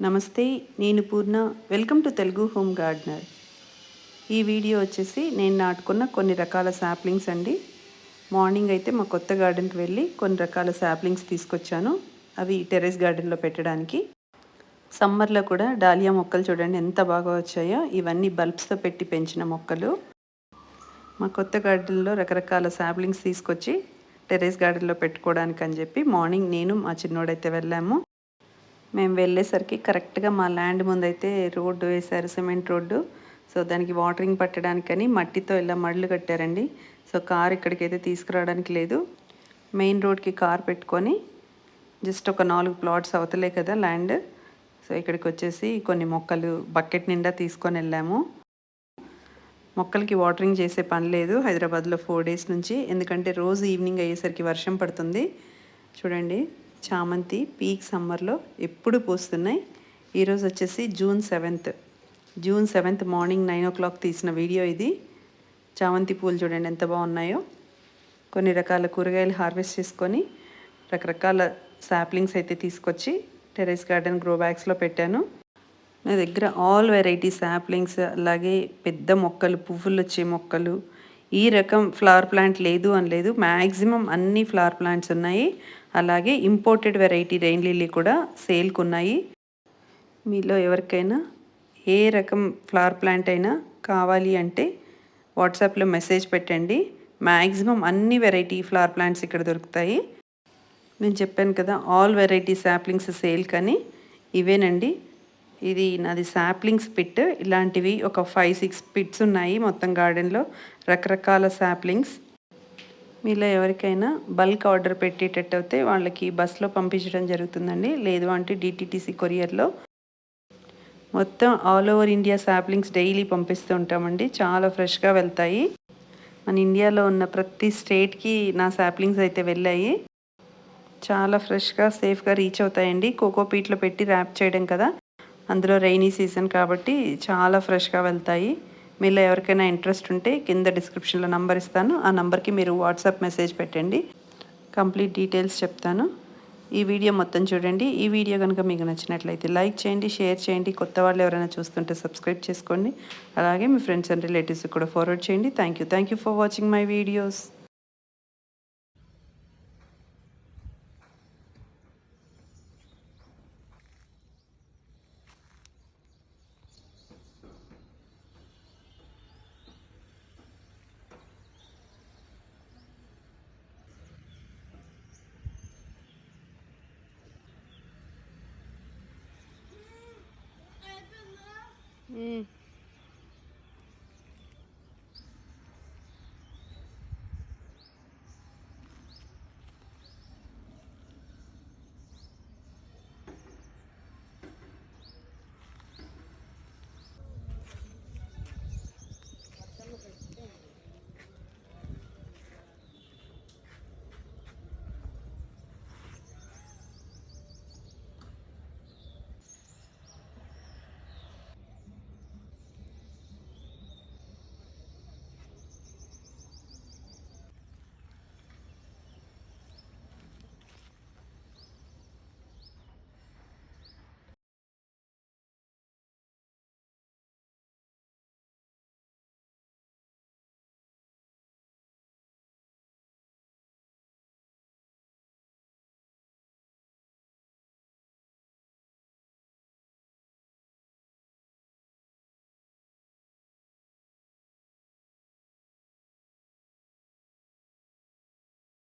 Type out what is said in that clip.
నమస్తే నేను Purna. Welcome to Telugu home gardener. ఈ వీడియో వచ్చేసి నేను నాటుకున్న కొన్ని రకాల శాప్లింగ్స్ అండి. మార్నింగ్ అయితే మా కొత్త గార్డెన్కి వెళ్ళి కొన్ని రకాల శాప్లింగ్స్ తీసుకొచ్చాను. అవి టెర్రస్ గార్డెన్లో పెట్టడానికి. సమ్మర్లో కూడా డాలియా మొక్కలు చూడండి ఎంత బాగా వచ్చాయో. ఇవన్నీ బల్బ్స్తో పెట్టి పెంచిన మొక్కలు. మా కొత్త గార్డెన్లో రకరకాల శాప్లింగ్స్ తీసుకొచ్చి టెర్రస్ గార్డెన్లో పెట్టుకోవడానికి అని చెప్పి మార్నింగ్ నేను మా చిన్నోడైతే వెళ్ళాము. మేము వెళ్ళేసరికి కరెక్ట్గా మా ల్యాండ్ ముందైతే రోడ్డు వేశారు సిమెంట్ రోడ్డు. సో దానికి వాటరింగ్ పట్టడానికని మట్టితో ఇలా మడులు కట్టారండి. సో కార్ ఇక్కడికైతే తీసుకురావడానికి లేదు. మెయిన్ రోడ్కి కార్ పెట్టుకొని జస్ట్ ఒక నాలుగు ప్లాట్స్ అవతలే కదా ల్యాండ్. సో ఇక్కడికి వచ్చేసి కొన్ని మొక్కలు బకెట్ నిండా తీసుకొని వెళ్ళాము. మొక్కలకి వాటరింగ్ చేసే పని లేదు హైదరాబాద్లో ఫోర్ డేస్ నుంచి. ఎందుకంటే రోజు ఈవినింగ్ అయ్యేసరికి వర్షం పడుతుంది. చూడండి. చామంతి పీక్ సమ్మర్లో ఎప్పుడు పూస్తున్నాయి? ఈరోజు వచ్చేసి June seventh. June seventh morning nine o'clock తీసిన వీడియో ఇది. చామంతి పూలు చూడండి ఎంత బాగున్నాయో. కొన్ని రకాల కూరగాయలు హార్వెస్ట్ చేసుకొని రకరకాల శాప్లింగ్స్ అయితే తీసుకొచ్చి టెరెస్ గార్డెన్ గ్రో బ్యాగ్స్లో పెట్టాను. నా దగ్గర ఆల్ వెరైటీ శాప్లింగ్స్ అలాగే పెద్ద మొక్కలు పువ్వులు వచ్చే మొక్కలు ఈ రకం ఫ్లవర్ ప్లాంట్ లేదు అని లేదు. మ్యాక్సిమం అన్ని ఫ్లవర్ ప్లాంట్స్ ఉన్నాయి. అలాగే ఇంపోర్టెడ్ వెరైటీ రెయిన్ లిల్లీ కూడా సేల్కి ఉన్నాయి. మీలో ఎవరికైనా ఏ రకం ఫ్లవర్ ప్లాంట్ అయినా కావాలి అంటే వాట్సాప్లో మెసేజ్ పెట్టండి. మ్యాక్సిమం అన్ని వెరైటీ ఫ్లవర్ ప్లాంట్స్ ఇక్కడ దొరుకుతాయి. నేను చెప్పాను కదా ఆల్ వెరైటీ శాప్లింగ్స్ సేల్ కానీ ఇవేనండి. ఇది నాది శాప్లింగ్స్ పిట్ ఇలాంటివి ఒక ఫైవ్ సిక్స్ పిట్స్ ఉన్నాయి మొత్తం గార్డెన్లో. రకరకాల శాప్లింగ్స్ మీలో ఎవరికైనా బల్క్ ఆర్డర్ పెట్టేటట్టు అయితే వాళ్ళకి బస్లో పంపించడం జరుగుతుందండి. లేదు అంటే డిటిటీసీ కొరియర్లో. మొత్తం all over India saplings daily పంపిస్తూ ఉంటామండి. చాలా ఫ్రెష్గా వెళ్తాయి. మన ఇండియాలో ఉన్న ప్రతి స్టేట్కి నా శాప్లింగ్స్ అయితే వెళ్ళాయి. చాలా ఫ్రెష్గా సేఫ్గా రీచ్ అవుతాయండి. కోకో పీట్లో పెట్టి ర్యాప్ చేయడం కదా. అందులో రైనీ సీజన్ కాబట్టి చాలా ఫ్రెష్గా వెళ్తాయి. మీలో ఎవరికైనా ఇంట్రెస్ట్ ఉంటే కింద డిస్క్రిప్షన్లో నంబర్ ఇస్తాను. ఆ నంబర్కి మీరు వాట్సాప్ మెసేజ్ పెట్టండి. కంప్లీట్ డీటెయిల్స్ చెప్తాను. ఈ వీడియో మొత్తం చూడండి. ఈ వీడియో కనుక మీకు నచ్చినట్లయితే లైక్ చేయండి షేర్ చేయండి. కొత్త వాళ్ళు ఎవరైనా చూస్తుంటే సబ్స్క్రైబ్ చేసుకోండి. అలాగే మీ ఫ్రెండ్స్ అండ్ రిలేటివ్స్ కూడా ఫార్వర్డ్ చేయండి. Thank you thank you for watching my videos 嗯。